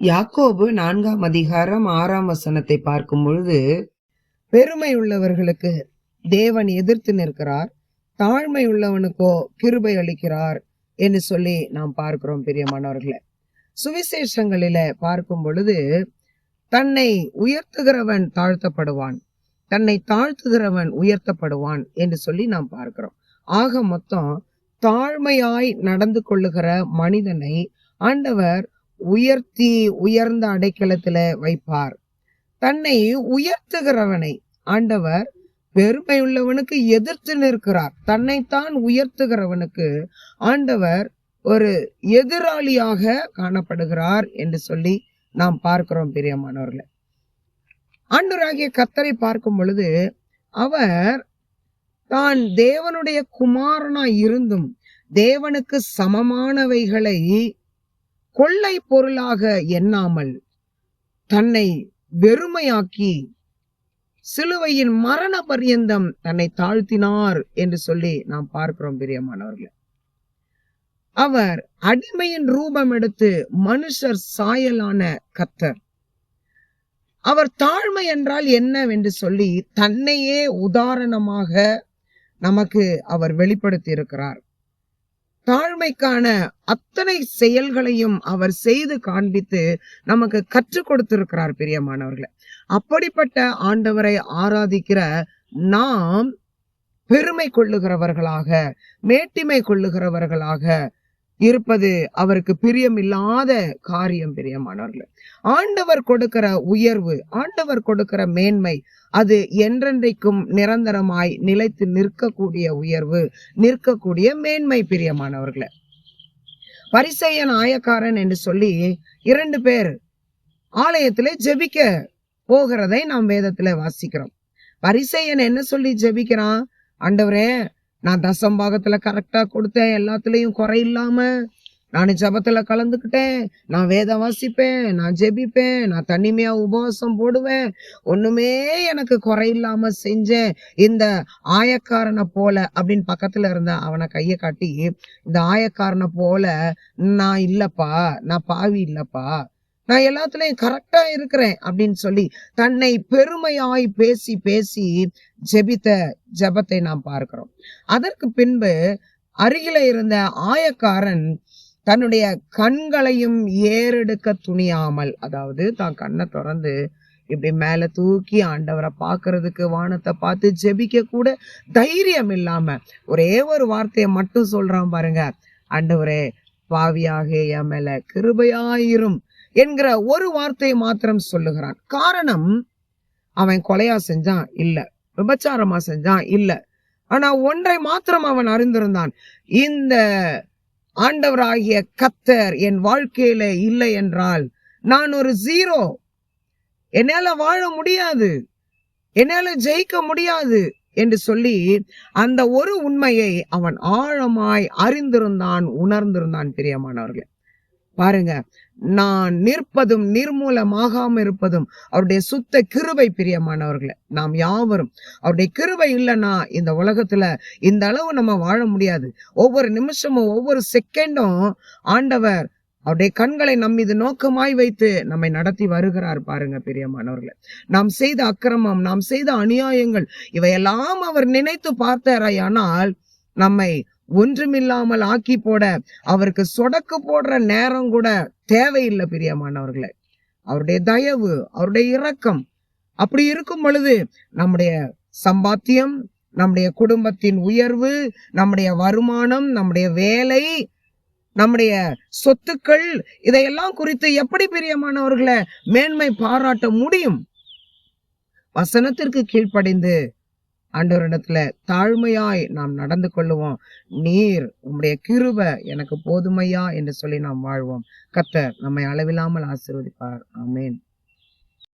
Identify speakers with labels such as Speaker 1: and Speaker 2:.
Speaker 1: யாக்கோபு நான்காம் அதிகாரம் ஆறாம் வசனத்தை பார்க்கும் பொழுது பெருமை உள்ளவர்களுக்கு தேவன் எதிர்த்து நிற்கிறார் தாழ்மை உள்ளவனுக்கோ கிருபை அளிக்கிறார் என்று சொல்லி நாம் பார்க்கிறோம் பிரியமானவர்களே. சுவிசேஷங்களில பார்க்கும் பொழுது தன்னை உயர்த்துகிறவன் தாழ்த்தப்படுவான் தன்னை தாழ்த்துகிறவன் உயர்த்தப்படுவான் என்று சொல்லி நாம் பார்க்கிறோம். ஆக மொத்தம் தாழ்மையாய் நடந்து கொள்ளுகிற மனிதனை ஆண்டவர் உயர்த்தி உயர்ந்த அடைக்கலத்துல வைப்பார். தன்னை உயர்த்துகிறவனை ஆண்டவர் பெருமை உள்ளவனுக்கு எதிர்த்து நிற்கிறார். தன்னைத்தான் உயர்த்துகிறவனுக்கு ஆண்டவர் ஒரு எதிராளியாக காணப்படுகிறார் என்று சொல்லி நாம் பார்க்கிறோம் பிரியமானவர்களை. ஆண்டவராகிய கத்தரை பார்க்கும் பொழுது அவர் தான் தேவனுடைய குமாரனா இருந்தும் தேவனுக்கு சமமானவைகளை கொள்ளை பொருளாக எண்ணாமல் தன்னை வெறுமையாக்கி சிலுவையின் மரண பரியந்தம் தன்னை தாழ்த்தினார் என்று சொல்லி நாம் பார்க்கிறோம் பிரியமானவர்களை. அவர் அடிமையின் ரூபம் எடுத்து மனுஷர் சாயலான கத்தர். அவர் தாழ்மை என்றால் என்னவென்று சொல்லி தன்னையே உதாரணமாக நமக்கு அவர் வெளிப்படுத்தி இருக்கிறார் தாழ்மைக்கான அத்தனை செயல்களையும் அவர் செய்து காண்பித்து நமக்கு கற்றுக் கொடுத்திருக்கிறார் பிரியமானவர்களை. அப்படிப்பட்ட ஆண்டவரை ஆராதிக்கிற நாம் பெருமை கொள்ளுகிறவர்களாக மேட்டிமை கொள்ளுகிறவர்களாக இருப்பது அவருக்கு பிரியமில்லாத காரியம் பிரியமானவர்கள். ஆண்டவர் கொடுக்கிற உயர்வு ஆண்டவர் கொடுக்கிற மேன்மை அது என்றென்றைக்கும் நிரந்தரமாய் நிலைத்து நிற்கக்கூடிய உயர்வு நிற்கக்கூடிய மேன்மை பிரியமானவர்களை. பரிசையன் ஆயக்காரன் என்று சொல்லி இரண்டு பேர் ஆலயத்திலே ஜெபிக்க போகிறதை நாம் வேதத்துல வாசிக்கிறோம். பரிசையன் என்ன சொல்லி ஜெபிக்கிறான்? ஆண்டவரே நான் தசம் பாகத்துல கரெக்டா கொடுத்தேன். எல்லாத்துலயும் குறை இல்லாம நான் ஜபத்தில் கலந்துக்கிட்டேன். நான் வேதம் வாசிப்பேன் நான் ஜெபிப்பேன் நான் தனிமையா உபவாசம் போடுவேன். ஒண்ணுமே எனக்கு குறை செஞ்சேன். இந்த ஆயக்காரனை போல அப்படின்னு பக்கத்துல இருந்த அவனை கையை காட்டி இந்த ஆயக்காரனை போல நான் இல்லப்பா நான் பாவி இல்லப்பா நான் எல்லாத்துலயும் கரெக்டா இருக்கிறேன் அப்படின்னு சொல்லி தன்னை பெருமையாய் பேசி பேசி ஜெபித்த ஜபத்தை நாம் பார்க்கிறோம். அதற்கு பின்பு அருகில இருந்த ஆயக்காரன் தன்னுடைய கண்களையும் ஏறெடுக்க துணியாமல் அதாவது தான் கண்ணை திறந்து இப்படி மேல தூக்கி ஆண்டவரை பார்க்கறதுக்கு வானத்தை பார்த்து ஜெபிக்க கூட தைரியம் இல்லாம ஒரே ஒரு வார்த்தையை மட்டும் சொல்றான் பாருங்க. ஆண்டவரே பாவியாக என் மேல கிருபையாயிரும். என்கிற ஒரு வார்த்தையை மாத்திரம் சொல்லுகிறான். காரணம் அவன் கொலையா செஞ்சான்? இல்ல. விபச்சாரமா செஞ்சான்? இல்ல. ஆனா ஒன்றை மாத்திரம் அவன் அறிந்திருந்தான். இந்த ஆண்டவராகிய கத்தர் என் வாழ்க்கையில இல்லை என்றால் நான் ஒரு ஜீரோ. என்னால வாழ முடியாது. என்னால ஜெயிக்க முடியாது என்று சொல்லி அந்த ஒரு உண்மையை அவன் ஆழமாய் அறிந்திருந்தான் உணர்ந்திருந்தான் பிரியமானவர்களே. பாருங்க. நான் நிற்பதும் நிர்மூலமாகாம இருப்பதும் அவருடைய சுத்த கிருவை பிரியமானவர்களை நாம் யாவரும் அவருடைய கிருவை இல்லைன்னா இந்த உலகத்துல இந்த அளவு நம்ம வாழ முடியாது. ஒவ்வொரு நிமிஷமும் ஒவ்வொரு செகண்டும் ஆண்டவர் அவருடைய கண்களை நம் மீது நோக்கமாய் வைத்து நம்மை நடத்தி வருகிறார் பாருங்க பிரியமானவர்களை. நாம் செய்த அக்கிரமம் நாம் செய்த அநியாயங்கள் இவையெல்லாம் அவர் நினைத்து பார்த்தாராயானால் நம்மை ஒன்றுமில்லாமல் ஆக்கி போட அவருக்கு சொடக்கு போடுற நேரம் கூட தேவையில்லை பிரியமானவர்களே. அவருடைய தயவு அவருடைய இரக்கம் அப்படி இருக்கும் பொழுது நம்முடைய சம்பாத்தியம் நம்முடைய குடும்பத்தின் உயர்வு நம்முடைய வருமானம் நம்முடைய வேலை நம்முடைய சொத்துக்கள் இதையெல்லாம் குறித்து எப்படி பிரியமானவர்களை மேன்மை பாராட்ட முடியும்? வசனத்திற்கு கீழ்ப்படிந்து ஆண்டவரிடத்துல தாழ்மையாய் நாம் நடந்து கொள்ளுவோம். நீர் உம்முடைய கிருப எனக்கு போதுமையா என்று சொல்லி நாம் வாழ்வோம். கத்தர் நம்மை அளவில்லாமல் ஆசிர்வதிப்பார். ஆமேன்.